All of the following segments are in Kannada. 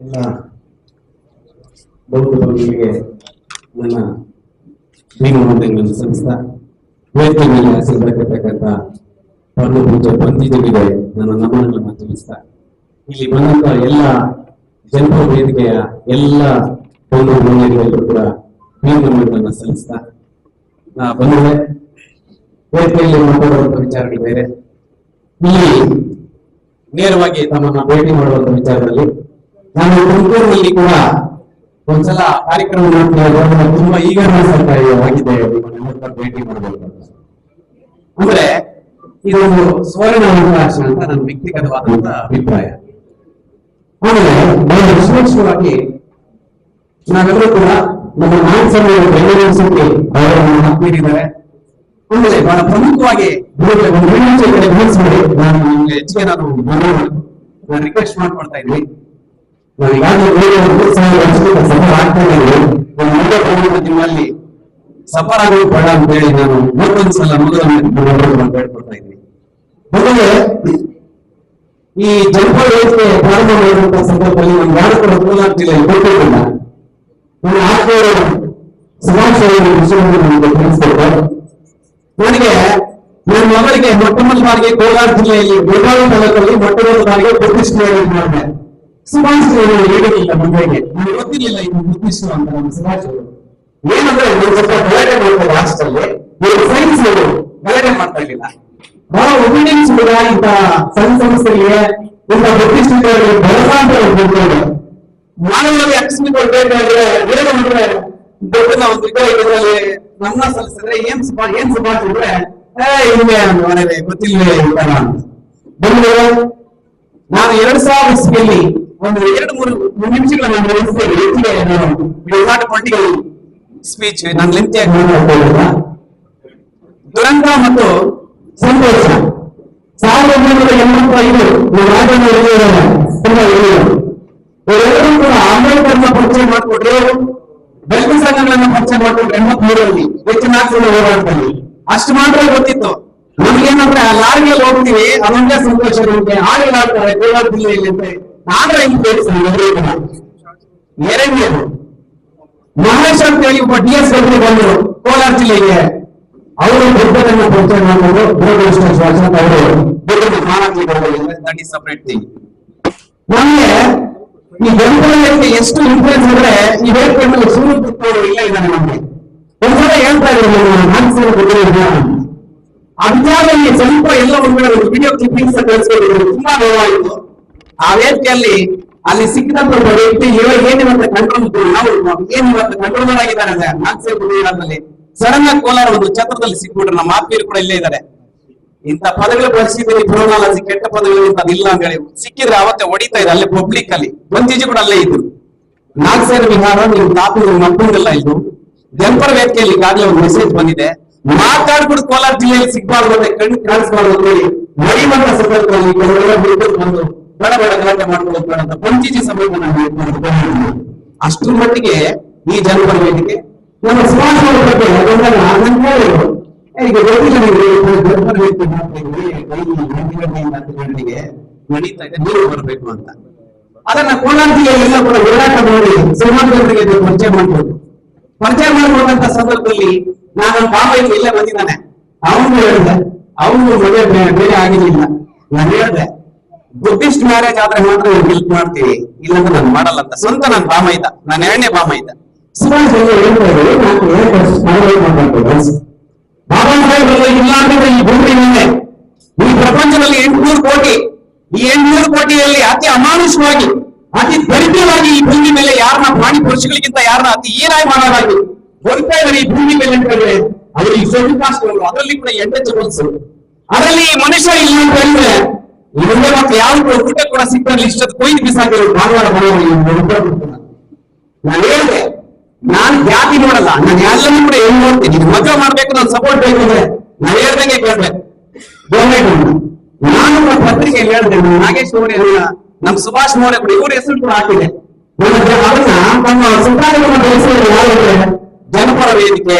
ಎಲ್ಲ ಬೌದ್ಧ ಬಂಧುಗಳಿಗೆ ನನ್ನ ಭೀಮವಂದನೆಗಳನ್ನು ಸಲ್ಲಿಸ್ತಾ ವೇದಿಕೆ ಮೇಲೆ ಹೆಸರಿರ್ತಕ್ಕಂಥ ಪರಮ ಪೂಜೆ ನನ್ನ ನಮನಗಳನ್ನು ತಿಳಿಸ್ತಾ, ಇಲ್ಲಿ ಬಂದಂತ ಎಲ್ಲ ಜನಪದ ವೇದಿಕೆಯ ಎಲ್ಲ ಬಂಧು ಕೂಡ ನಮನಗಳನ್ನು ಸಲ್ಲಿಸ್ತಾ, ನಾ ಬಂದಿದೆ. ವೇದಿಕೆಯಲ್ಲಿ ಮಾತಾಡುವಂತ ವಿಚಾರಗಳು ಬೇರೆ ಇಲ್ಲಿ ನೇರವಾಗಿ ತಮ್ಮನ್ನ ಭೇಟಿ ಮಾಡುವಂತ ವಿಚಾರದಲ್ಲಿ ನಾನು ತುಮಕೂರಿನಲ್ಲಿ ಕೂಡ ಒಂದ್ಸಲ ಕಾರ್ಯಕ್ರಮ ಇರುವಾಗ ತುಂಬಾ ಈಗ ಆಗಿದೆ. ಭೇಟಿ ಮಾಡಬೇಕು. ಅಂದ್ರೆ ಇದೊಂದು ಸುವರ್ಣ ಅವಕಾಶ ಅಂತ ನನ್ನ ವ್ಯಕ್ತಿಗತವಾದಂತ ಅಭಿಪ್ರಾಯ. ಆಮೇಲೆ ನಾನು ವಿಶೇಷವಾಗಿ ನಾವೆಲ್ಲರೂ ಕೂಡ ನಮ್ಮ ನಾಯಕರು ಬೆಂಗಳೂರಿಸಕ್ಕೆ ಅವರನ್ನು ಹಾಕ್ಬಿಟ್ಟಿದ್ದಾರೆ ಆಮೇಲೆ ಬಹಳ ಪ್ರಮುಖವಾಗಿ ಒಂದು ವಿನಂತಿ ಕಡೆ ನಾನು ನಿಮ್ಗೆ ಹೆಚ್ಚಿಗೆ ನಾನು ನಾನು ರಿಕ್ವೆಸ್ಟ್ ಮಾಡ್ಕೊಳ್ತಾ ಇದ್ದೀನಿ. ಸಫರ್ ಆಗ್ತಾ ಮುಂದೆ ತಿಂಗಳಲ್ಲಿ ಸಫರ್ ಬೇಡ ಅಂತ ಹೇಳಿ ನಾನು ಮತ್ತೊಂದು ಸಲ ಇದ್ದೀನಿ. ಮೊದಲೇ ಈ ಜನಪದ ವ್ಯವಸ್ಥೆ ಪ್ರಾರಂಭ ಮಾಡುವಂತ ಸಂದರ್ಭದಲ್ಲಿ ನಾನು ಯಾರು ಕೋಲಾರ ಜಿಲ್ಲೆಯಲ್ಲಿ ಕೊಟ್ಟಿರಲಿಲ್ಲ. ನನ್ನ ವಿಷಯವನ್ನು ನನಗೆ ನನ್ನ ಮಗಳಿಗೆ ಮೊಟ್ಟ ಬಾರಿಗೆ ಕೋಲಾರ ಜಿಲ್ಲೆಯಲ್ಲಿ ಗೋಪಾಲ ತಾಲೂಕಲ್ಲಿ ಬಾರಿಗೆ ಪ್ರತಿಷ್ಠೆ ಮಾಡಿದೆ ಅವರು ಹೇಳಿರಲಿಲ್ಲ ಮದುವೆಗೆ ನನಗೆ ಗೊತ್ತಿರಲಿಲ್ಲ ಇದು ಪ್ರತಿಷ್ಠೆ ಅಂತ ನಮ್ಮ ಸುಭಾಷ್ ಏನಂದ್ರೆ ಒಂದು ಸ್ವಲ್ಪ ಗಲಾಟೆ ಮಾಡ್ತಾರೆ ಹಾಸ್ಟೆಲ್ಲಿ ಇವರು ಫ್ರೆಂಡ್ಸ್ ಗಲಾಟೆ ಮಾಡ್ತಾ ಇರಲಿಲ್ಲ ಬಹಳ ಒಪಿನಿಯನ್ಸ್ ಕೂಡ ಇಂಥ ಸಣ್ಣ ಸಂಸ್ಥೆಗೆ ಇಂಥ ಪ್ರತಿಷ್ಠಿತರಿಗೆ ಬರಸ ಅಂತ ಹೇಳ್ತಾರೆ ಮಾನವವಾಗಿ ಅಕ್ಷಮಿಕೊಳ್ಬೇಕಾದ್ರೆ ಏನು ಅಂದ್ರೆ ದೊಡ್ಡ ನಾವು ಇದರಲ್ಲಿ ನನ್ನ ಸಲ್ಲಿಸಿದ್ರೆ ಏನ್ ಸುಭಾ ಏನ್ ಅಂದ್ರೆ ಏ ಹಿಂಗೆ ಈ ತರ ಅಂತ ಬಂದು ನಾನು ಎರಡ್ ಸಾವಿರ ಒಂದು ಎರಡು ಮೂರು ನಿಮಿಷಗಳ ಪೊಲಿಟಿಕಲ್ ಸ್ಪೀಚ್ ನಾನು. ಲೆಂತಿಯಾಗಿ ದುರಂತ ಮತ್ತು ಸಂತೋಷ. ಸಾವಿರದ ಒಂಬೈನೂರ ಎಂಬತ್ತೈದು ಇವರೆಲ್ಲರೂ ಕೂಡ ಅಂಬೇಡ್ಕರ್ನ ಪರಿಚಯ ಮಾಡಿಕೊಟ್ರು ಬೆಳಕು ಸಂಘಗಳನ್ನ ಪರಿಚಯ ಮಾಡಿಕೊಟ್ರು ಎಂಬತ್ ಮೂರರಲ್ಲಿ ಹೆಚ್ಚಿನ ಹೋರಾಟದಲ್ಲಿ. ಅಷ್ಟು ಮಾತ್ರ ಗೊತ್ತಿತ್ತು. ನಮ್ಗೇನಂದ್ರೆ ಆ ಲಾರಿಯಲ್ಲಿ ಹೋಗ್ತೀವಿ ಅದೊಂದೇ ಸಂತೋಷ ನಮ್ಗೆ ಹಾಗೆ ಆಡ್ತಾರೆ, ಕೋಲಾರ ಜಿಲ್ಲೆಯಲ್ಲಿ ಅಂತ ಆದ್ರೆ ಹಿಂಗ್ ಸೇರಿಸ್ತಾರೆ ಎಲ್ಲರೂ ಕೂಡ ಎರಡನೇದು ಮಹೇಶ್ ಅಂತ ಹೇಳಿ ಒಬ್ಬ ಡಿ ಎಸ್ ಬಂದರು ಕೋಲಾರ ಜಿಲ್ಲೆಗೆ ಅವರು ಬುದ್ಧನನ್ನ ಪರಿಚಯ ಮಾಡಿಕೊಂಡು ದುರದೃಷ್ಟ ಅವರು ಬುದ್ಧನ ಮಾನವೀಯ ದಟ್ ಇಸ್ ಸಪರೇಟ್ ಥಿಂಗ್ ನಮ್ಗೆ ಈ ಜನಪದಕ್ಕೆ ಎಷ್ಟು ಇನ್ಫ್ಲೂಯೆನ್ಸ್ ಅಂದ್ರೆ ಈ ವೇದಿಕೆಯಲ್ಲಿ ಸೂರ್ಯ ಪುತ್ರರು ಇಲ್ಲ ಇದ್ದಾನೆ ನಮ್ಗೆ ಒಂದ್ಸಲ ಹೇಳ್ತಾ ಇದ್ರು ಮಾನಸಿಕ ಬುದ್ಧಿ ಅಜ್ಞಾನಲ್ಲಿ ಸ್ವಲ್ಪ ಎಲ್ಲ ಒಂದ್ ಕಡೆ ಒಂದು ವಿಡಿಯೋ ಕ್ಲಿಪ್ಪಿಂಗ್ಸ್ ಕಳಿಸ್ಕೊಂಡಿದ್ರು ತುಂಬಾ ನೋವಾಯಿತು ಆ ವೇದಿಕೆಯಲ್ಲಿ ಅಲ್ಲಿ ಸಿಕ್ಕಿದಂತ ವ್ಯಕ್ತಿ ಇವಾಗ ಏನಿವಂತ ಕಂಟ್ರೋಲ್ ನಾವು ಏನಿವತ್ತ ಕಂಟ್ರೋಲರ್ ಆಗಿದ್ದಾರೆ ಬುದ್ಧಿಗಳಲ್ಲಿ ಸಡನ್ ಆಗಿ ಕೋಲಾರ ಒಂದು ಛತ್ರದಲ್ಲಿ ಸಿಕ್ಬಿಟ್ರೆ ನಮ್ಮ ಆತ್ಮೀಯರು ಕೂಡ ಇಲ್ಲೇ ಇದ್ದಾರೆ. ಇಂತ ಪದಗಳು ಬಳಸಿದ್ರೆ ಪ್ರೋನಾಲಜಿ ಕೆಟ್ಟ ಪದಗಳು ಇಂತ ಇಲ್ಲ ಅಂತ ಹೇಳಿ ಸಿಕ್ಕಿದ್ರೆ ಅವತ್ತೆ ಹೊಡಿತಾ ಇದೆ, ಅಲ್ಲಿ ಪಬ್ಲಿಕ್ ಅಲ್ಲಿ. ಬಂದೀಜಿ ಕೂಡ ಅಲ್ಲೇ ಇದ್ರು. ನಾಲ್ಕು ವಿಹಾರ ನೀವು ತಾಪಿದ್ರು ಮಕ್ಕಳಿಗೆಲ್ಲ ಇದು. ಜಂಪರ್ ವೇದಿಕೆಯಲ್ಲಿ ಈಗಾಗಲೇ ಒಂದು ಮೆಸೇಜ್ ಬಂದಿದೆ. ಮಾತಾಡ್ಬಿಟ್ಟು ಕೋಲಾರ ಜಿಲ್ಲೆಯಲ್ಲಿ ಸಿಗ್ಬಾರ್ದು ಕಣ್ಣು ಕಾಣಿಸ್ಬಾರ್ದು ಅಂತ ಹೇಳಿ ಮಡಿವಂತ ಸಂದರ್ಭದಲ್ಲಿ ಬಂದು ಬೇಡ ಬೇಡ ಗಲಾಟೆ ಮಾಡ್ಕೊಳ್ಳೋದು ಬೇಡ ಅಂತ ಪಂಚೀಜಿ ಸಭೆಯನ್ನು ನಾವು ಅಷ್ಟರ ಮಟ್ಟಿಗೆ ಈ ಜನಪರ ವೇದಿಕೆ ನಮ್ಮ ಸಮಾಜದ ಬಗ್ಗೆ ಅದೊಂದನ್ನ ನಾನು ಕೇಳಿದ್ರು ಈಗ ಗೊತ್ತಿಲ್ಲ ಜನಪರ ವೇದಿಕೆ ಇದೆ ನೀವು ಬರಬೇಕು ಅಂತ. ಅದನ್ನ ಕೋಲಾರ ಜಿಲ್ಲೆಯಲ್ಲೆಲ್ಲ ಕೂಡ ಹೋರಾಟ ಮಾಡಿ ಸಮಾಜದವರಿಗೆ ಪರಿಚಯ ಮಾಡ್ಬೋದು. ಪರಿಚಯ ಮಾಡ್ಕೊಂಡಂತ ಸಂದರ್ಭದಲ್ಲಿ ನಾನು ಬಾಂಬೆಗೆ ಇಲ್ಲೇ ಬಂದಿದ್ದಾನೆ. ಅವನು ಹೇಳಿದೆ, ಅವನು ಮದುವೆ ಬೇರೆ ಆಗಿರ್ಲಿಲ್ಲ. ನಾನು ಹೇಳಿದೆ ಬುದ್ಧಿಸ್ಟ್ ಮ್ಯಾರೇಜ್ ಆದ್ರೆ ಮಾತ್ರ ಹೆಲ್ಪ್ ಮಾಡ್ತೀವಿ ಇಲ್ಲಾಂದ್ರೆ ನಾನು ಮಾಡಲ್ಲ ಅಂತ ಸ್ವಂತ ನನ್ನ ಭಾಮ ಇದ್ದ ನಾನು ಎರಡನೇ ಭಾಮ ಇದ್ದ ನಾನು ಇಲ್ಲ ಈ ಭೂಮಿ ಪ್ರಪಂಚದಲ್ಲಿ ಎಂಟುನೂರು ಕೋಟಿ, ಈ ಎಂಟುನೂರು ಕೋಟಿಯಲ್ಲಿ ಅತಿ ಅಮಾನುಷವಾಗಿ ಅತಿ ದರಿದ್ರವಾಗಿ ಈ ಭೂಮಿ ಮೇಲೆ ಯಾರನ್ನ ಪ್ರಾಣಿ ಪುರುಷಗಳಿಗಿಂತ ಯಾರನ್ನ ಅತಿ ಏನಾಗಿ ಮಾಡೋದಾಗಿ ಬರ್ತಾ ಇದ್ದಾರೆ ಈ ಭೂಮಿ ಮೇಲೆ ಅಂತ ಅವರಿಗೆ ಕಾಸ್ಟ್ ಅದರಲ್ಲಿ ಕೂಡ ಎಂಟು ಅದರಲ್ಲಿ ಮನುಷ್ಯ ಇಲ್ಲ ಅಂತ ಹೇಳಿದ್ರೆ ಮುಂದೆ ಮತ್ತೆ ಯಾವ್ದು ಊಟ ಕೂಡ ಸಿಕ್ಕಲ್ಲಿ ಇಷ್ಟೊತ್ತು ಕೊಯ್ದು ಬಿಸಾಕಿರೋ ಭಾನುವಾರ ಬರೋದು ನಾನು ಹೇಳಿದೆ, ನಾನು ಜಾತಿ ನೋಡಲ್ಲ, ನಾನು ಎಲ್ಲರೂ ಕೂಡ ಏನ್ ನೋಡ್ತೀನಿ? ಇದು ಮದುವೆ ಮಾಡ್ಬೇಕು, ನಾನು ಸಪೋರ್ಟ್ ಬೇಕು ಅಂದ್ರೆ ನಾನು ಹೇಳ್ದಂಗೆ ಕೇಳ್ಬೇಕು ನಾನು ಒಂದು ಪತ್ರಿಕೆಯಲ್ಲಿ ಹೇಳಿದೆ ನಾಗೇಶ್ ನೋಡಿ ನಮ್ ಸುಭಾಷ್ ಮೌರ್ಯ ಕೂಡ, ಇವ್ರ ಹೆಸರು ಕೂಡ ಹಾಕಿದೆ. ಅದನ್ನ ನಮ್ಮ ಹೆಸರು ಜನಪರ ವೇದಿಕೆ,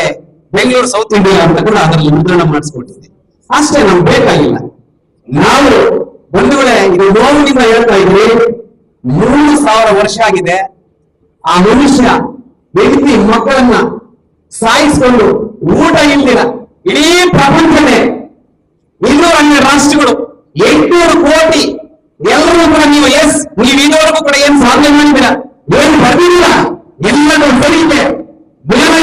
ಬೆಂಗಳೂರು ಸೌತ್ ಇಂಡಿಯಾ ಅಂತ ಕೂಡ ಅದರಲ್ಲಿ ಮುದ್ರಣ ಮಾಡಿಸ್ಕೊಟ್ಟಿದೆ. ಅಷ್ಟೇ, ನಮ್ಗೆ ಬೇಕಾಗಿಲ್ಲ. ನಾವು ಬಂಧುಗಳೇ, ಇದು ನೋವಿನಿಂದ ಹೇಳ್ತಾ ಇದ್ವಿ ಮೂರು ಸಾವಿರ ವರ್ಷ ಆಗಿದೆ. ಆ ಮನುಷ್ಯ, ವ್ಯಕ್ತಿ, ಮಕ್ಕಳನ್ನ ಸಾಯಿಸಿಕೊಂಡು ಊಟ ಇಲ್ದಿರ ಇಡೀ ಪ್ರಪಂಚನೇ ಇನ್ನೂರ ಹನ್ನೆರಡು ರಾಷ್ಟ್ರಗಳು. ಎಂಟುನೂರು ಕೋಟಿ. ಎಲ್ಲರೂ ಕೂಡ ನೀವು ಎಸ್, ನೀವು ಇನ್ನೋರ್ಗೂ ಕೂಡ ಏನ್ ಸಾಧನೆ ಮಾಡಿದ್ದೀರಾ? ಏನು ಬರ್ದಿಲ್ಲ ಎಲ್ಲರೂ ಸರಿ ಇದೆ ಜ್ಞಾನ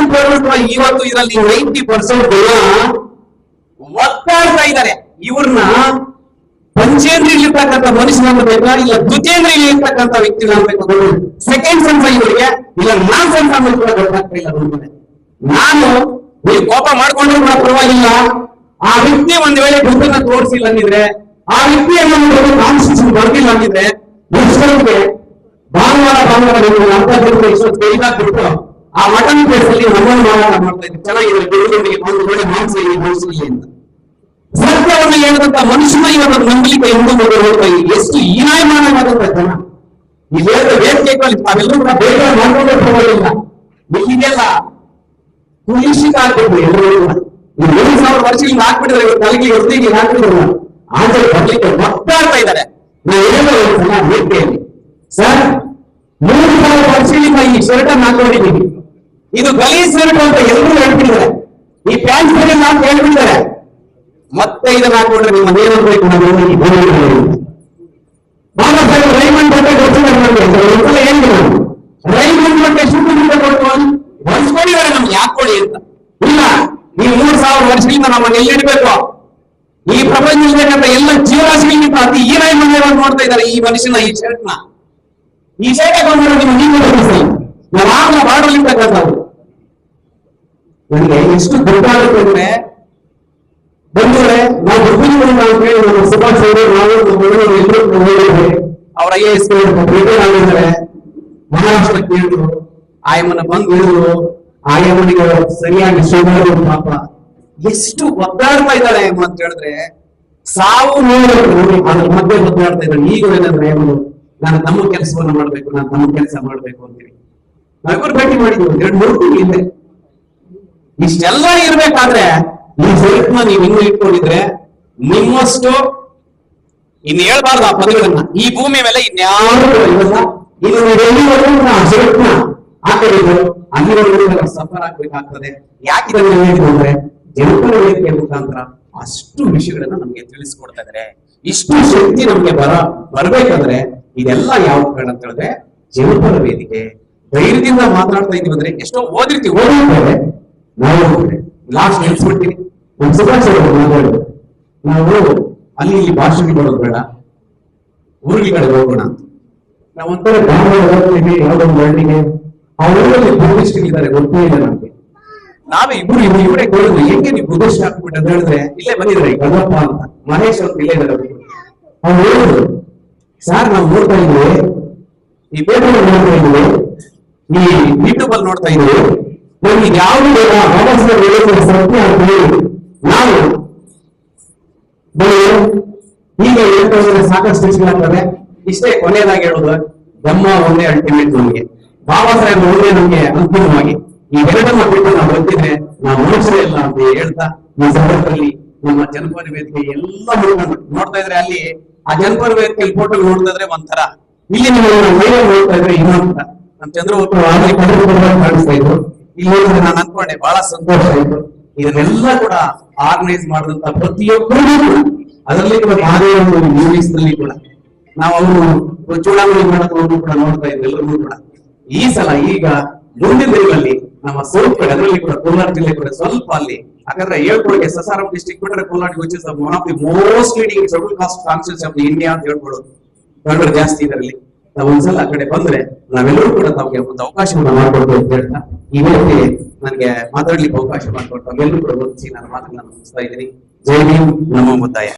ಅಂತ ಹೇಳ್ಬಿಟ್ಟು ಇವತ್ತು ಇದರಲ್ಲಿ ನೈಂಟಿ ಪರ್ಸೆಂಟ್ ಜನ ಒತ್ತಾಡ್ತಾ ಇದ್ದಾರೆ. ಇವ್ರನ್ನ ಪಂಚೇಂದ್ರಿಯಲ್ಲಿರ್ತಕ್ಕಂಥ ಮನುಷ್ಯನ ಬೇಕಾ? ಇಲ್ಲ ದ್ವಿತೇಂದ್ರಿಯಲ್ಲಿ ಇರ್ತಕ್ಕಂಥ ವ್ಯಕ್ತಿನ ಅನ್ಬೇಕು ಸೆಕೆಂಡ್ ಸೆನ್ಸ್ ಇವರಿಗೆ. ಇಲ್ಲ ನಾನ್ ಸೆನ್ಸ್ ಅನ್ನೋದು ಕೂಡ ಗೊತ್ತಾಗ್ತಾ ಇಲ್ಲ ನಮ್ಗೆ. ನಾನು ನೀವು ಕೋಪ ಮಾಡ್ಕೊಂಡ್ರು ಕೂಡ ಪರವಾಗಿಲ್ಲ. ಆ ವ್ಯಕ್ತಿ ಒಂದ್ ವೇಳೆ ಬುದ್ಧನ ತೋರಿಸಿಲ್ಲ ಅಂದಿದ್ರೆ, ಆ ವ್ಯಕ್ತಿಯನ್ನು ಕಾನ್ಸ್ಟಿಟ್ಯೂಷನ್ ಬರ್ದಿಲ್ಲ ಅಂದಿದ್ರೆ ಎಷ್ಟೊತ್ತಿಗೆ ಭಾನುವಾರ ಭಾನುವಾರ ಅಂತ ದುಡ್ಡು ಗಂಟೆ ಇಷ್ಟೊತ್ತು ಕೈಗಾಕ್ಬಿಟ್ಟು ಆ ಮಟನ್ ಪ್ಲೇಸ್ ಅಲ್ಲಿ ಮಾರಾಟ ಮಾಡ್ತಾ ಇದ್ರು. ಚೆನ್ನಾಗಿದೆ ಬೆಂಗಳೂರಿಗೆ ಒಂದು ವೇಳೆ ಮಾಂಸ ಮಾಂಸ ಅಂತ. ಸತ್ಯವನ್ನು ಹೇಳಿದಂತ ಮನುಷ್ಯನ ಇವತ್ತು ನಂಬಲಿಕ್ಕೆ ಹಿಂದೂ ಮಗು ಹೋಗ್ತಾ ಎಷ್ಟು ಹೀನಾಯಮಾನವಾದಂತ ಜನ. ನೀವು ಹೇಳಿದ ವೇದಿಕೆಗಳಲ್ಲಿ ತಾವೆಲ್ಲರೂ ಕೂಡ ಬೇಗ ಮಾಡ್ಕೊಂಡೇ ಇದೆಲ್ಲ ಕುಲಿಶಿತ ಆಗ್ಬೇಕು ಎಲ್ಲರೂ ಕೂಡ. ಈ ಮೂರು ಸಾವಿರ ವರ್ಷಗಳಿಗೆ ಹಾಕ್ಬಿಟ್ಟಿದ್ರೆ ಇವರು ತಲೆಗೆ ಹೊರತಿಗೆ ಹಾಕ್ಬಿಟ್ಟಿದ್ರು ಆದರೆ ಬರ್ಲಿಕ್ಕೆ ಮತ್ತಾಡ್ತಾ ಇದ್ದಾರೆ. ನಾವು ಹೇಳೋ ಒಂದ್ಸಲ ವೇದಿಕೆಯಲ್ಲಿ ಸರ್, ಮೂರು ಸಾವಿರ ವರ್ಷಗಳಿಂದ ಈ ಶರ್ಟ್ ಅನ್ನು ಹಾಕೊಂಡಿದ್ದೀವಿ ಇದು ಗಲೀಜ್ ಶರ್ಟ್ ಅಂತ ಎಲ್ಲರೂ ಹೇಳ್ಬಿಟ್ಟಿದ್ದಾರೆ. ಈ ಪ್ಯಾಂಟ್ ನಾವು ಹೇಳ್ಬಿಟ್ಟಿದ್ದಾರೆ. ಮತ್ತೆ ಇದನ್ನ ಹಾಕೊಂಡ್ರೆ ನಿಮ್ಮ ನಾವು. ಬಾಬಾ ಸಾಹೇಬ್ ರೈಮಂಡ್ ಬಗ್ಗೆ ಗೊತ್ತಿಲ್ಲ ನಮಗೆ. ಕೊಟ್ಟು ಹೊಂದ್ಕೊಂಡಿದ್ದಾರೆ ನಮ್ಗೆ, ಯಾಕೆ ಅಂತ. ಇಲ್ಲ, ಈ ಮೂರ್ ಸಾವಿರ ವರ್ಷದಿಂದ ನಮ್ಮನ್ನ ಎಲ್ಲಿಡ್ಬೇಕು ಈ ಪ್ರಪಂಚದಲ್ಲಿರ್ತಕ್ಕಂಥ ಎಲ್ಲ ಜೀವರಾಶಿಗಳಿಗಿಂತ ಅತಿ ಈ ರೈಮಂಡ್ ನೋಡ್ತಾ ಇದ್ದಾರೆ ಈ ಮನುಷ್ಯನ, ಈ ಶರ್ಟ್ನ ಈ ಶರ್ಟ್ ಹಾಕೊಂಡ್ರೆ ನಿಮ್ಗೆ ನೀವು ನಾವು ಆಗಲ ಬಾಡಲಿರ್ತಕ್ಕಂಥದ್ದು ನನಗೆ ಎಷ್ಟು ದುಡ್ಡಾಗುತ್ತೆ ಅಂದ್ರೆ ಬಂದ್ರೆ, ನಾವು ದುಡ್ಡಿನ ಅಂತ ಹೇಳಿ ನಮ್ಮ ಸುಭಾಷ್ ಅವರು, ನಾವು ಹೋಗಿದ್ದೇವೆ ಅವ್ರ ಐ ಎಸ್ ರಿಟೈರ್ ಆಗಿದ್ದಾರೆ. ಮಹಾರಾಷ್ಟ್ರ ಕೇಳಿದ್ರು ಆಯಮ್ಮನ ಬಂದು ಹೇಳಿದ್ರು. ಆಯಮ್ಮನಿಗೆ ಸರಿಯಾಗಿ ಶೋಧನೆ ಪಾಪ. ಎಷ್ಟು ಒದ್ದಾಡ್ತಾ ಇದ್ದಾಳೆ ಆಯಮ್ಮ ಅಂತ ಹೇಳಿದ್ರೆ, ಸಾವು ನೋಡು ಅದ್ರ ಮಧ್ಯೆ ಒದ್ದಾಡ್ತಾ ಇದ್ದಾಳೆ. ಈಗ ಏನಂದ್ರೆ ಅವನು ನಾನು ನಮ್ಮ ಕೆಲಸವನ್ನು ಮಾಡ್ಬೇಕು, ನಾನು ನಮ್ಮ ಕೆಲಸ ಮಾಡ್ಬೇಕು ಅಂತೇಳಿ ನಾವಿಬ್ಬರು ಭೇಟಿ ಮಾಡಿದ್ವಿ. ಎರಡು ಮೂರು ತಿಂಗಳಿಂದೆ ಇಷ್ಟೆಲ್ಲ ಇರ್ಬೇಕಾದ್ರೆ ಈ ಸೈಟ್ನ ನೀವು ಇನ್ನು ಇಟ್ಕೊಂಡಿದ್ರೆ ನಿಮ್ಮಷ್ಟು ಇನ್ನು ಹೇಳ್ಬಾರ್ದು ಆ ಪದಗಳನ್ನ. ಈ ಭೂಮಿ ಮೇಲೆ ಇನ್ಯಾರು ಎಲ್ಲಿವರೆಗೂ ಆ ಅಂದ್ರೆ ಜನಪದ ವೇದಿಕೆ ಮುಖಾಂತರ ಅಷ್ಟು ವಿಷಯಗಳನ್ನ ನಮ್ಗೆ ತಿಳಿಸ್ಕೊಡ್ತಾ ಇದ್ರೆ. ಇಷ್ಟು ಶಕ್ತಿ ನಮ್ಗೆ ಬರ, ಬರ್ಬೇಕಾದ್ರೆ ಇದೆಲ್ಲ ಯಾವ ಕಾರಣ ಅಂತ ಹೇಳಿದ್ರೆ ಜನಪದ ವೇದಿಕೆ. ಧೈರ್ಯದಿಂದ ಮಾತಾಡ್ತಾ ಇದೀವಿ ಅಂದ್ರೆ ಎಷ್ಟೋ ಓದಿರ್ತೀವಿ. ಓದಿರ್ತೇವೆ. ನಾವು ಲಾಸ್ಟ್ ನೆನ್ಸ್ಬಿಡ್ತೀನಿ ಒಂದು ಸುಭಾಷ್ ಅವರು ನಾವು ಅಲ್ಲಿ ಇಲ್ಲಿ ಭಾಷೆಗೆ ಬರೋದು ಬೇಡ. ಊರಿಗೆ ಕಡೆ ಹೋಗೋಣ ಅಂತ. ನಾವು ಒಂಥರ ಧಾರವಾಡ ಹೋಗ್ತೀವಿ ಯಾವ್ದೋ ಒಂದು ಹಳ್ಳಿಗೆ ಆ ಊರಲ್ಲಿ ಇದ್ದಾರೆ, ಗೊತ್ತೇ ಇಲ್ಲ ನಮ್ಗೆ. ನಾವೇ ಇಬ್ರು ಇವ್ರು ಇವರೇ ಕೇಳಿದ್ರು ಹೆಂಗೆ ನೀವು ಬುದ್ಧಿಸ್ಟ್ ಹಾಕ್ಬಿಟ್ಟು ಅಂತ ಹೇಳಿದ್ರೆ, ಇಲ್ಲೇ ಬಂದಿದ್ರೆ ಕಲ್ಲಪ್ಪ ಅಂತ, ಮಹೇಶ್ ಅಂತ ಇಲ್ಲೇ ಇದ್ದಾರೆ. ಅವ್ರು. ಹೇಳಿದ್ರು ಸರ್ ನಾವು ನೋಡ್ತಾ ಇದ್ವಿ ಈ ಪೇಪರ್ ನೋಡ್ತಾ ಇದ್ವಿ ಈ ಯೂಟ್ಯೂಬ್ ಅಲ್ಲಿ ನೋಡ್ತಾ ಇದ್ವಿ ನಮ್ಗೆ ಯಾವುದು ಹೇಳಿದ್ರು ಸತ್ಯ ಅಂತ ಹೇಳಿ, ನಾವು ಈಗ ಹೇಳ್ತಾ ಇದ್ರೆ ಸಾಕಷ್ಟು ವಿಷಯಗಳಾಗ್ತವೆ ಇಷ್ಟೇ ಕೊನೆಯದಾಗಿ ಹೇಳೋದು ಬ್ರಹ್ಮ ಒಂದೇ ಅಲ್ಟಿಮೇಟ್ ನಮಗೆ. ಬಾಬಾ ಸಾಹೇಬ್ ಒಂದೇ ನಮಗೆ ಅಂತಿಮವಾಗಿ ಎರಡನ್ನ ಬಿಟ್ಟು ನಾವು ಬರ್ತಿದ್ರೆ ನಾವು ಮನುಷ್ಯರೇ ಇಲ್ಲ ಅಂತ ಹೇಳ್ತಾ, ಈ ಸಂದರ್ಭದಲ್ಲಿ ನಮ್ಮ ಜನಪದ ವೇದಿಕೆ ಎಲ್ಲ ನೋಡ್ತಾ ಇದ್ರೆ ಅಲ್ಲಿ ಆ ಜನಪದ ವೇದಿಕೆ ಫೋಟೋ ನೋಡ್ತಾ ಇದ್ರೆ ಒಂಥರ. ಇಲ್ಲಿ ನೀವು ನೋಡ್ತಾ ಇದ್ರೆ ಇನ್ನೊಂದ್ ಅಂತ ನಮ್ಮ ಚಂದ್ರ ಒಬ್ಬರು ಕಾಣಿಸ್ತಾ ಇದ್ರು. ಇಲ್ಲಿ ನಾನು ಅನ್ಕೊಂಡೆ ಬಹಳ ಸಂತೋಷ ಆಯ್ತು ಇದನ್ನೆಲ್ಲ ಕೂಡ ಆರ್ಗನೈಸ್ ಮಾಡಿದಂತ ಪ್ರತಿಯೊಬ್ಬರಿಗೂ ಅದರಲ್ಲಿ ಕೂಡ ಯಾವುದೇ ಒಂದು ನ್ಯೂಸ್ ಕೂಡ. ನಾವು ಅವರು ಚೂಡಾವಣೆ ಮಾಡೋದನ್ನು ಕೂಡ ನೋಡ್ತಾ ಇದ್ವಿ ಎಲ್ಲರೂ ಕೂಡ. ಈ ಸಲ ಈಗ ಮುಂದಿನ ದಿನಗಳಲ್ಲಿ ನಮ್ಮ ಕಡೆ, ಅದರಲ್ಲಿ ಕೂಡ ಕೋಲಾರ ಜಿಲ್ಲೆ ಕೂಡ ಸ್ವಲ್ಪ ಅಲ್ಲಿ ಯಾಕಂದ್ರೆ ಹೇಳ್ಕೊಳಕ್ಕೆ ಸಸಾರಾಮ್ ಡಿಸ್ಟಿಕ್ ಬಿಟ್ಟರೆ Kolar one of the most leading schedule caste constituency of India ಅಂತ ಹೇಳ್ಕೊಳ್ಳೋದು. ಜಾಸ್ತಿ ಇದರಲ್ಲಿ. ಒಂದ್ಸಲ ಆ ಕಡೆ ಬಂದ್ರೆ ನಾವೆಲ್ಲರೂ ಕೂಡ ತಮಗೆ ಒಂದು ಅವಕಾಶವನ್ನು ಮಾಡ್ಕೊಡ್ಬೇಕು ಅಂತ ಹೇಳ್ತಾ, ಈ ವೇಳೆ ನನಗೆ ಮಾತಾಡ್ಲಿಕ್ಕೆ ಅವಕಾಶ ಮಾಡಿಕೊಟ್ಟು ಅವೆಲ್ಲರೂ ಕೂಡ ಗುರುತಿಸಿ ನಾನು ಮಾತನ್ನ ಮುಗಿಸ್ತಾ ಇದ್ದೀನಿ. ಜೈ ಭೀಮ್, ನಮ್ಮ ಬುದ್ಧಾಯ